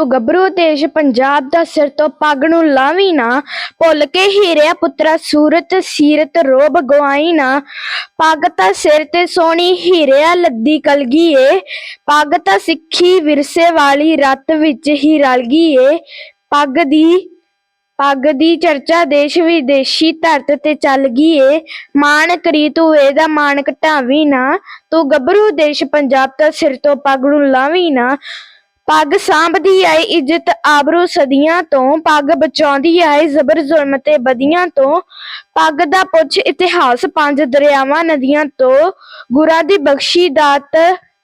ਤੂੰ ਗੱਭਰੂ ਦੇਸ਼ ਪੰਜਾਬ ਦਾ ਸਿਰ ਤੋਂ ਪੱਗ ਨੂੰ ਲਾਵੀ ਨਾ, ਭੁੱਲ ਕੇ ਹੀਰਿਆ ਪੁੱਤਰਾ ਸੂਰਤ ਸੀਰਤ ਰੋਬ ਗਵਾਈ ਨਾ। ਪੱਗ ਤਾਂ ਸਿਰ ਤੇ ਸੋਹਣੀ ਹੀਰਿਆ ਲੱਦੀ ਕਲਗੀ ਏ ਪੱਗ ਤਾਂ ਸਿੱਖੀ ਵਿਰਸੇ ਵਾਲੀ ਰੱਤ ਵਿੱਚ ਹੀ ਰਲ ਗਈ ਏ ਪੱਗ ਦੀ ਪੱਗ ਦੀ ਚਰਚਾ ਦੇਸ਼ ਵਿਦੇਸ਼ੀ ਧਰਤ ਤੇ ਚੱਲ ਗਈ ਏ ਮਾਣ ਕਰੀ ਤੂੰ ਇਹਦਾ ਮਾਣ ਘਟਾਵੀ ਨਾ, ਤੂੰ ਗੱਭਰੂ ਦੇਸ਼ ਪੰਜਾਬ ਦਾ ਸਿਰ ਤੋਂ ਪੱਗ ਨੂੰ ਲਾਵੀ ਨਾ। ਪੱਗ ਸਾਂਭਦੀ ਆਈ ਇੱਜ਼ਤ ਆਬਰੂ ਸਦੀਆਂ ਤੋਂ, ਪੱਗ ਬਚਾਉਂਦੀ ਆਈ ਜ਼ਬਰ ਜ਼ੁਲਮ ਤੇ ਬਦੀਆਂ ਤੋਂ। ਪੱਗ ਦਾ ਪੁੱਛ ਇਤਿਹਾਸ ਪੰਜ ਦਰਿਆਵਾਂ ਨਦੀਆਂ ਤੋਂ। ਗੁਰਾਂ ਦੀ ਬਖਸ਼ੀ ਦਾਤ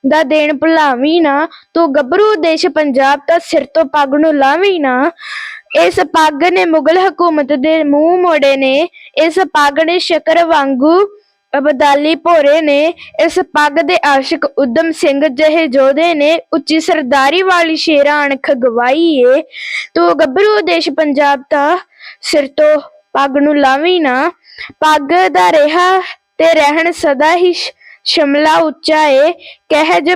ਦਾ ਦੇਣ ਭੁਲਾਵੀ ਨਾ, ਤੂੰ ਗੱਭਰੂ ਦੇਸ਼ ਪੰਜਾਬ ਦਾ ਸਿਰ ਤੋਂ ਪੱਗ ਨੂੰ ਲਾਵੀ ਨਾ। ਇਸ ਪੱਗ ਨੇ ਮੁਗਲ ਹਕੂਮਤ ਦੇ ਮੂੰਹ ਮੋੜੇ ਨੇ, ਇਸ ਪੱਗ ਨੇ ਸ਼ਕਰ ਵਾਂਗੂ ਅਬਦਾਲੀ ਭੋਰੇ ਨੇ ਇਸ ਪੱਗ ਦੇ ਆਸ਼ਿਕ ਉਦਮ ਸਿੰਘ ਜਿਹੇ ਜੋਧੇ ਨੇ ਉੱਚੀ ਸਰਦਾਰੀ ਵਾਲੀ ਸ਼ੇਰਾਂ ਅਣਖ ਗਵਾਈ ਏ। ਤੂੰ ਗੱਭਰੂ ਦੇਸ਼ ਪੰਜਾਬ ਦਾ ਸਿਰ ਤੋਂ ਪੱਗ ਨੂੰ ਲਾਵੀਂ ਨਾ। ਪੱਗ ਦਾ ਰਿਹਾ ਤੇ ਰਹਿਣ ਸਦਾ ਹੀ ਸ਼ਮਲਾ ਉੱਚਾ ਏ। ਕਹਿ ਜ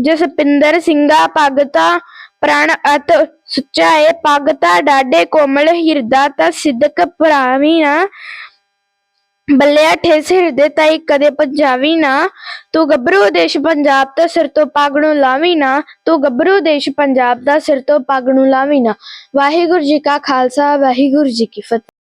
ਜਸਪਿੰਦਰ ਸਿੰਘਾ, ਪੱਗ ਤਾਂ ਪ੍ਰਣ ਅਤ ਸੁੱਚਾ ਏ। ਪੱਗ ਤਾਂ ਡਾਡੇ ਕੋਮਲ, ਹਿਰਦਾ ਤਾਂ ਸਿੱਧਕ ਭਰਾਵੀ ਨਾ। ਬੱਲਿਆ ਠੇਸ ਹਿਰਦੇ ਤਾਈ ਕਦੇ ਪੰਜਾਵੀ ਨਾ, ਤੂੰ ਗੱਭਰੂ ਦੇਸ਼ ਪੰਜਾਬ ਦਾ ਸਿਰ ਤੋਂ ਪੱਗ ਨੂੰ ਲਾਵੀ ਨਾ, ਤੂੰ ਗੱਭਰੂ ਦੇਸ਼ ਪੰਜਾਬ ਦਾ ਸਿਰ ਤੋਂ ਪੱਗ ਨੂੰ ਲਾਵੀ ਨਾ। ਵਾਹਿਗੁਰੂ ਜੀ ਕਾ ਖਾਲਸਾ, ਵਾਹਿਗੁਰੂ ਜੀ ਕੀ ਫਤਿਹ।